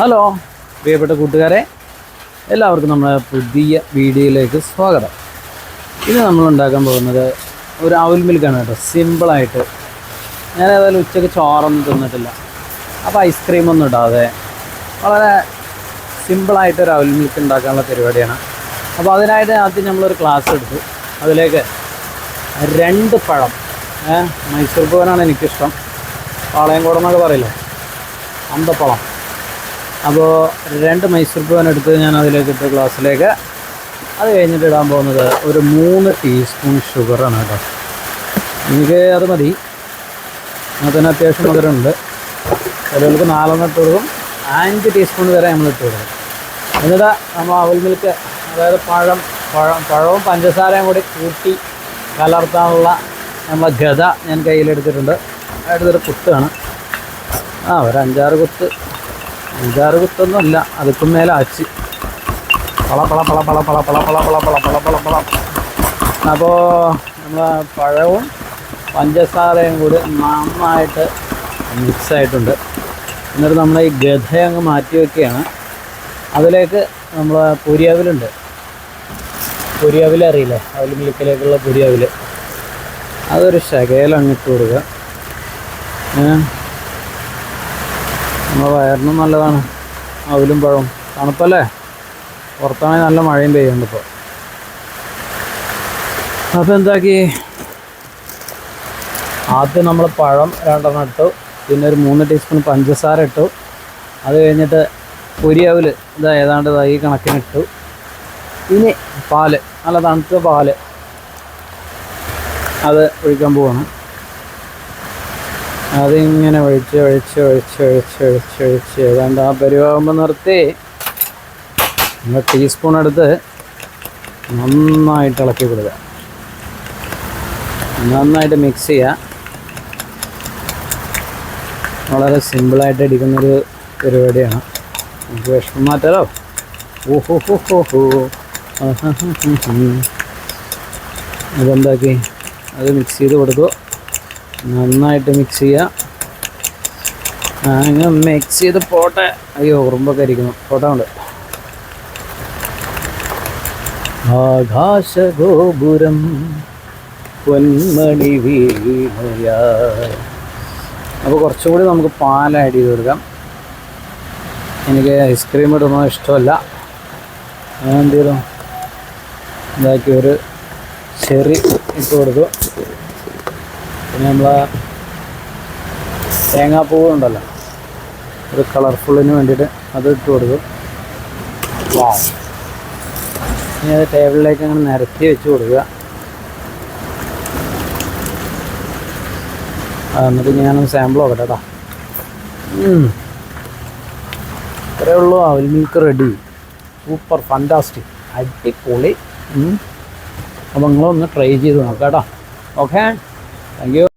Hello. പ്രിയപ്പെട്ട കൂട്ടുകാരെ എല്ലാവർക്കും നമ്മുടെ പുതിയ വീഡിയോയിലേക്ക് സ്വാഗതം. ഇത് നമ്മൾ ഉണ്ടാക്കാൻ പോകുന്നത് ഒരു അവൽ മിൽക്കാണ് കേട്ടോ. സിമ്പിളായിട്ട് ഞാൻ ഏതായാലും ഉച്ചയ്ക്ക് ചോറൊന്നും തിന്നിട്ടില്ല. അപ്പോൾ ഐസ്ക്രീമൊന്നും ഇടാതെ വളരെ സിമ്പിളായിട്ട് ഒരു അവൽ മിൽക്ക് ഉണ്ടാക്കാനുള്ള പരിപാടിയാണ്. അപ്പോൾ അതിനായിട്ട് ആദ്യം നമ്മളൊരു ക്ലാസ് എടുത്തു. അതിലേക്ക് രണ്ട് പഴം. മൈസൂർ പൂവനാണ് എനിക്കിഷ്ടം. പാളയംകോട് എന്നൊക്കെ പറയില്ലേ? അമ്പപ്പഴം. അപ്പോൾ രണ്ട് മൈസൂർ പൂവൻ എടുത്ത് ഞാൻ അതിലേക്ക് ഇട്ട് ഗ്ലാസ്സിലേക്ക്. അത് കഴിഞ്ഞിട്ട് ഇടാൻ പോകുന്നത് ഒരു മൂന്ന് ടീസ്പൂൺ ഷുഗറാണ് കേട്ടോ. എനിക്ക് അത് മതി. അതിന് അത്യാവശ്യം മധുരമുണ്ട്. ചിലർക്ക് നാലെണ്ണം ഇട്ട് കൊടുക്കും. അഞ്ച് ടീസ്പൂൺ വരെ നമ്മൾ ഇട്ട് കൊടുക്കും. എന്നിട്ട് നമ്മൾ അവൽ മിൽക്ക് അതായത് പഴം പഴം പഴവും പഞ്ചസാരയും കൂടി കൂട്ടി കലർത്താനുള്ള നമ്മളെ ഗത ഞാൻ കയ്യിലെടുത്തിട്ടുണ്ട്. എടുത്തൊരു കുത്താണ്. ആ ഒരു അഞ്ചാറ് കുത്ത്. അഞ്ചാറ് കുത്തൊന്നും അല്ല അതിപ്പം മേലെ അച്ച് പള പള പള പള പള പള പള പള പള പള പള പള അപ്പോൾ നമ്മൾ പഴവും പഞ്ചസാരയും കൂടി നന്നായിട്ട് മിക്സ് ആയിട്ടുണ്ട് എന്നിട്ട് നമ്മൾ ഈ ഗത അങ്ങ് മാറ്റി വയ്ക്കുകയാണ് അതിലേക്ക് നമ്മൾ പുരിയവിലുണ്ട് പൊരിയവിൽ അറിയില്ലേ അവൽ മിൽക്കിലേക്കുള്ള പുരിയവിൽ അതൊരു ശകലം അങ്ങിട്ട് കൊടുക്കുക നമ്മുടെ വയറിനും നല്ലതാണ്. അവലും പഴവും. തണുപ്പല്ലേ? പുറത്താണെങ്കിൽ നല്ല മഴയും പെയ്യുന്നുണ്ട് ഇപ്പോൾ അപ്പോൾ എന്താക്കി? ആദ്യം നമ്മൾ പഴം രണ്ടെണ്ണം ഇട്ടു. പിന്നെ ഒരു മൂന്ന് ടീസ്പൂൺ പഞ്ചസാര ഇട്ടു. അത് കഴിഞ്ഞിട്ട് പൊരിയാവിൽ ഇതാ ഏതാണ്ട് ഈ കണക്കിനിട്ടു ഇനി പാൽ. നല്ല തണുത്ത പാൽ. അത് ഒഴിക്കാൻ പോവാണ്. അതിങ്ങനെ ഒഴിച്ച് ഒഴിച്ച് ഒഴിച്ച് ഒഴിച്ച് ഒഴിച്ച് ഒഴിച്ച്. ഏതാണ്ട് ആ പരിവാകുമ്പോൾ നിർത്തി. നമ്മൾ ടീസ്പൂൺ എടുത്ത് നന്നായിട്ട് ഇളക്കി കൊടുക്കുക. നന്നായിട്ട് മിക്സ് ചെയ്യുക. വളരെ സിമ്പിളായിട്ട് അടിക്കുന്നൊരു പരിപാടിയാണ്. നമുക്ക് വിഷമം മാറ്റാലോ? ഓഹോ അതെന്താക്കി അത് മിക്സ് ചെയ്ത് കൊടുത്തു. നന്നായിട്ട് മിക്സ് ചെയ്യുക അങ്ങനെ മിക്സ് ചെയ്ത് പോട്ടെ. അയ്യോ ഉറുമ്പൊക്കെ ഇരിക്കുന്നു പോട്ടെ കൊണ്ട് ആകാശഗോപുരം പൊന്മണി അപ്പൊ അപ്പോൾ കുറച്ചും കൂടി നമുക്ക് പാൽ ആഡ് ചെയ്ത് കൊടുക്കാം. എനിക്ക് ഐസ്ക്രീം ഇടുന്നത് ഇഷ്ടമല്ല. എന്ത് ചെയ്തു? ഇതാക്കി ഒരു ചെറി ഇട്ട് കൊടുത്തു. പിന്നെ നമ്മളെ തേങ്ങാപ്പൂവ് ഉണ്ടല്ലോ ഒരു കളർഫുള്ളിന് വേണ്ടിയിട്ട് അത് ഇട്ട് കൊടുക്കും ഇനി അത് ടേബിളിലേക്ക് അങ്ങനെ നിരത്തി വെച്ച് കൊടുക്കുക. എന്നിട്ട് ഞാനൊന്ന് സാമ്പിൾ നോക്കട്ടെ കേട്ടോ. ഇത്രയേ ഉള്ളൂ. അവൽ മിൽക്ക് റെഡി സൂപ്പർ ഫണ്ടാസ്റ്റിക് അടിപൊളി. അപ്പം നിങ്ങളൊന്ന് ട്രൈ ചെയ്ത് നോക്കാം കേട്ടോ ഓക്കെ ಥ್ಯಾಂಕ್ ಯು